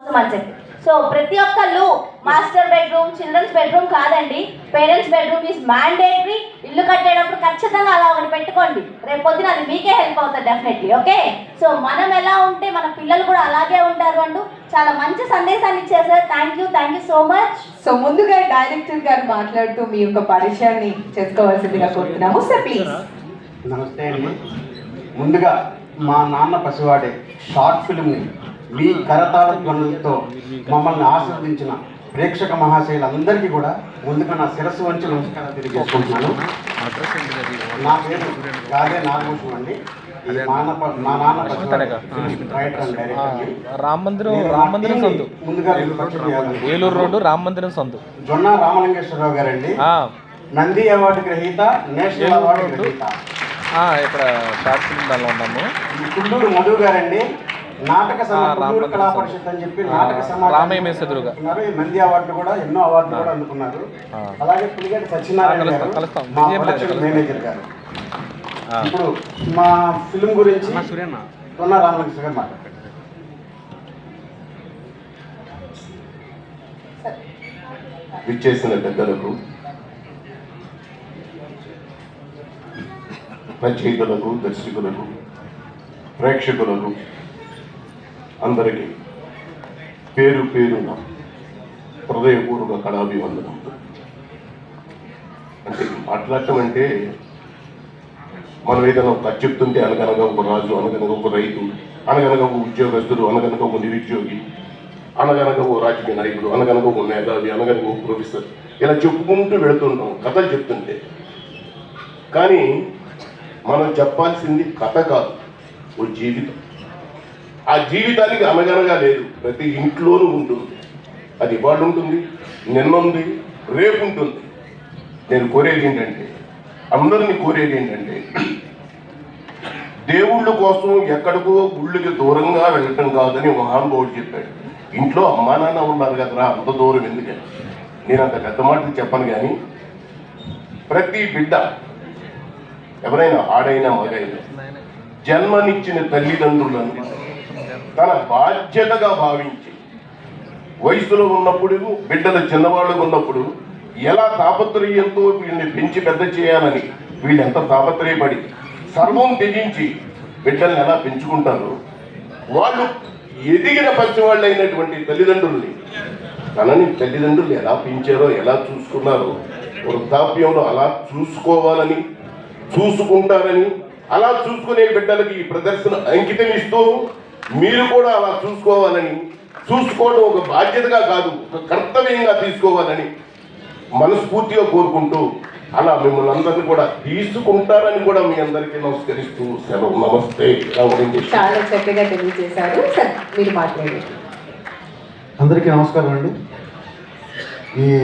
కోసం అని చెప్పి సో ప్రతి ఒక్కళ్ళు మాస్టర్ బెడ్రూమ్ చిల్డ్రన్స్ బెడ్రూమ్ కాదండి. పేరెంట్స్ బెడ్రూమ్ ఈజ్ మ్యాండేటరీ ఇల్లు కట్టేటప్పుడు ఖచ్చితంగా అలా ఒకటి పెట్టుకోండి. రేపు పొద్దున అది మీకే హెల్ప్ అవుతుంది డెఫినెట్లీ ఓకే? సో మనం ఎలా ఉంటే మన పిల్లలు కూడా అలాగే ఉంటారు అంటూ చాలా మంచి సందేశాన్ని ఇచ్చారు sir thank you thank you so much so ముందుగా డైరెక్టర్ గారు మాట్లాడుతూ మీ యొక్క పరిచయాన్ని చేసుకోవాల్సిందిగా కోరుతున్నాము. సార్ ప్లీజ్ నమస్తే అండి. ముందుగా మా నాన్న పసివాడే షార్ట్ ఫిల్మ్ని మీ కరతాళ ధ్వనులతో మమ్మల్ని ఆశీర్వదించిన ప్రేక్షక మహాశయులందరికీ కూడా ముందుగా నా శిరస్సు వంచి నమస్కారం తెలియజేసుకుంటున్నాను. నా పేరు గాదే నాగభూషణం అండి. రామ మందిరం రామ మందిరం సందు. ఏలూరు రోడ్డు రామ మందిరం సందు. జొన్న రామలింగేశ్వరరావు గారండి. నంది అవార్డు గ్రహీత నేషనల్ అవార్డు. గ్రహీత. ఇక్కడ షార్ట్ ఫిల్మ్ దానిలో ఉన్నాము. కుండూరు మధు గారండి. నాటక రామభద్ర కళా. పరిషత్ అని చెప్పి నాటక సమాజం రామయ్య మేస్ ఎదురుగా. అందుకున్నారు. ఈ నంది అవార్డులు కూడా ఎన్నో అవార్డులు కూడా అందుకున్నారు. అలాగే పులిగేటి సత్యనారాయణ. మేనేజర్ గారు ఇప్పుడు మా ఫిల్మ్ గురించి ఉన్న రామలింగేశ్వర గారు మాట్లాడారు విచ్చేసిన పెద్దలకు రచయితలకు దర్శకులకు ప్రేక్షకులకు అందరికీ పేరు పేరున హృదయపూర్వక కళాభివందనం. అంటే మాట్లాడటం అంటే మనం ఏదైనా ఒక చెప్తుంటే అనగనగా ఒక రాజు అనగనగా ఒక రైతు అనగనగా ఒక ఉద్యోగస్తుడు అనగనగా ఒక నిరుద్యోగి అనగనగా ఓ రాజకీయ నాయకుడు అనగనగా ఓ మేధావి అనగనగా ఓ ప్రొఫెసర్ ఇలా చెప్పుకుంటూ వెళుతుంటాం కథలు చెప్తుంటే. కానీ మనం చెప్పాల్సింది కథ కాదు ఓ జీవితం. ఆ జీవితానికి అనగనగా లేదు. ప్రతి ఇంట్లోనూ ఉంటుంది. అది ఇవాళ ఉంటుంది నిన్న ఉంది రేపు ఉంటుంది. నేను కోరేది ఏంటంటే అందరిని కోరేది ఏంటంటే దేవుళ్ళ కోసం ఎక్కడికో గుళ్ళకి దూరంగా వెళ్ళటం కాదని మహానుభావుడు చెప్పాడు. ఇంట్లో అమ్మా నాన్న ఉన్నారు కదరా అంత దూరం ఎందుకని నేను అంత పెద్ద మాటలు చెప్పను కానీ ప్రతి బిడ్డ ఎవరైనా ఆడైనా మగైనా జన్మనిచ్చిన తల్లిదండ్రులను తన బాధ్యతగా భావించి వయసులో ఉన్నప్పుడు బిడ్డలు చిన్నవాళ్ళు ఉన్నప్పుడు ఎలా తాపత్రయంతో వీళ్ళని పెంచి పెద్ద చేయాలని వీళ్ళు ఎంత తాపత్రయపడి సర్వం త్యజించి బిడ్డల్ని ఎలా పెంచుకుంటారో వాళ్ళు ఎదిగిన పసివాళ్ళు అయినటువంటి తల్లిదండ్రుల్ని తనని తల్లిదండ్రులు ఎలా పెంచారో ఎలా చూసుకున్నారో వృద్ధాప్యంలో అలా చూసుకోవాలని చూసుకుంటారని అలా చూసుకునే బిడ్డలకి ఈ ప్రదర్శన అంకితం ఇస్తూ మీరు కూడా అలా చూసుకోవాలని చూసుకోవడం ఒక బాధ్యతగా కాదు ఒక కర్తవ్యంగా తీసుకోవాలని మనస్ఫూర్తిగా కోరుకుంటూ అలా మిమ్మల్ని అందరినీ కూడా తీసుకుంటారని కూడా మీ అందరికీ నమస్కరిస్తూ సెలవు. నమస్తే. చాలా చక్కగా తెలియజేశారు. సార్ మీరు మాట్లాడండి. అందరికీ నమస్కారం అండి. ఈ